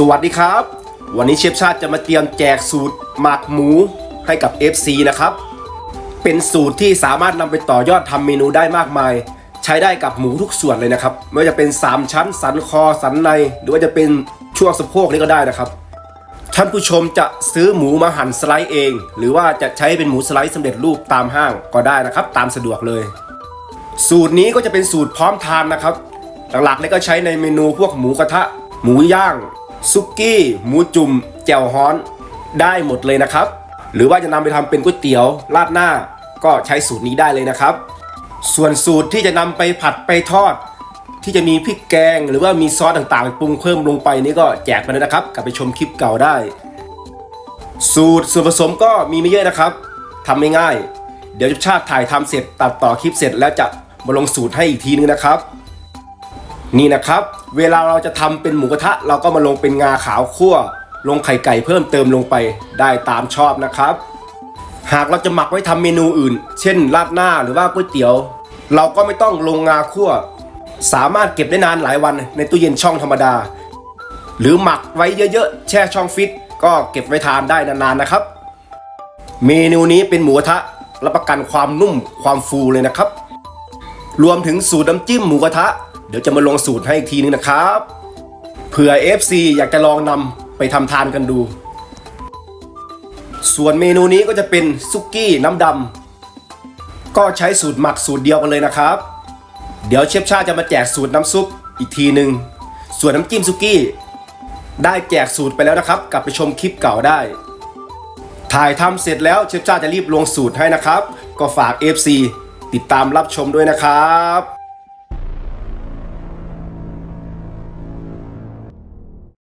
สวัสดีครับ วันนี้เชฟชาติจะมาเตรียมแจกสูตรหมักหมูให้กับ FC นะครับ เป็นสูตรที่สามารถนำไปต่อยอดทำเมนูได้มากมาย ใช้ได้กับหมูทุกส่วนเลยนะครับ ไม่ว่าจะเป็น 3 ชั้น สันคอสันใน หรือว่าจะเป็นช่วงสะโพกนี่ก็ได้นะครับ ท่านผู้ชมจะซื้อหมูมาหั่นสไลด์เอง หรือว่าจะใช้เป็นหมูสไลด์สำเร็จรูปตามห้างก็ได้นะครับ ตามสะดวกเลย สูตรนี้ก็จะเป็นสูตรพร้อมทานนะครับ หลักๆเลยก็ใช้ในเมนูพวกหมูกระทะหมูย่าง ซุกี้ หมูจุ่มแจ่วฮ้อนได้หมดเลยนะครับ หรือว่าจะนำไปทำเป็นก๋วยเตี๋ยวราดหน้า ก็ใช้สูตรนี้ได้เลยนะครับ ส่วนสูตรที่จะนำไปผัดไปทอด ที่จะมีพริกแกง หรือว่ามีซอสต่างๆปรุงเพิ่มลงไปนี่ก็แจกไปเลยนะครับ กลับไปชมคลิปเก่าได้ สูตรส่วนผสมก็มีไม่เยอะนะครับทำไม่ง่ายเดี๋ยวชาติถ่ายทำเสร็จตัดต่อคลิปเสร็จแล้วจะมาลงสูตรให้อีกทีนึงนะครับ นี่นะครับ เวลาเราจะทำเป็นหมูกระทะ เราก็มาลงเป็นงาขาวคั่ว ลงไข่ไก่เพิ่มเติมลงไปได้ตามชอบนะครับ หากเราจะหมักไว้ทำเมนูอื่น เช่นราดหน้าหรือว่าก๋วยเตี๋ยว เราก็ไม่ต้องลงงาคั่ว สามารถเก็บได้นานหลายวันในตู้เย็นช่องธรรมดา หรือหมักไว้เยอะๆ แช่ช่องฟิต ก็เก็บไว้ทานได้นานๆนะครับ เมนูนี้เป็นหมูกระทะรับประกันความนุ่มความฟูเลยนะครับ รวมถึงสูตรน้ำจิ้มหมูกระทะ เดี๋ยวจะมาลงสูตรให้อีกทีนึงนะครับ เผื่อ FC อยากจะลองนำไปทำทานกันดู ส่วนเมนูนี้ก็จะเป็นซุกี้น้ำดำก็ใช้สูตรหมักสูตรเดียวกันเลยนะครับ เดี๋ยวเชฟชาจะมาแจกสูตรน้ำซุปอีกทีหนึ่งส่วนน้ำจิ้มซุกี้ ได้แจกสูตรไปแล้วนะครับ กลับไปชมคลิปเก่าได้ ถ่ายทำเสร็จแล้วเชฟชาจะรีบลงสูตรให้นะครับ ก็ฝาก FC ติดตามรับชมด้วยนะครับ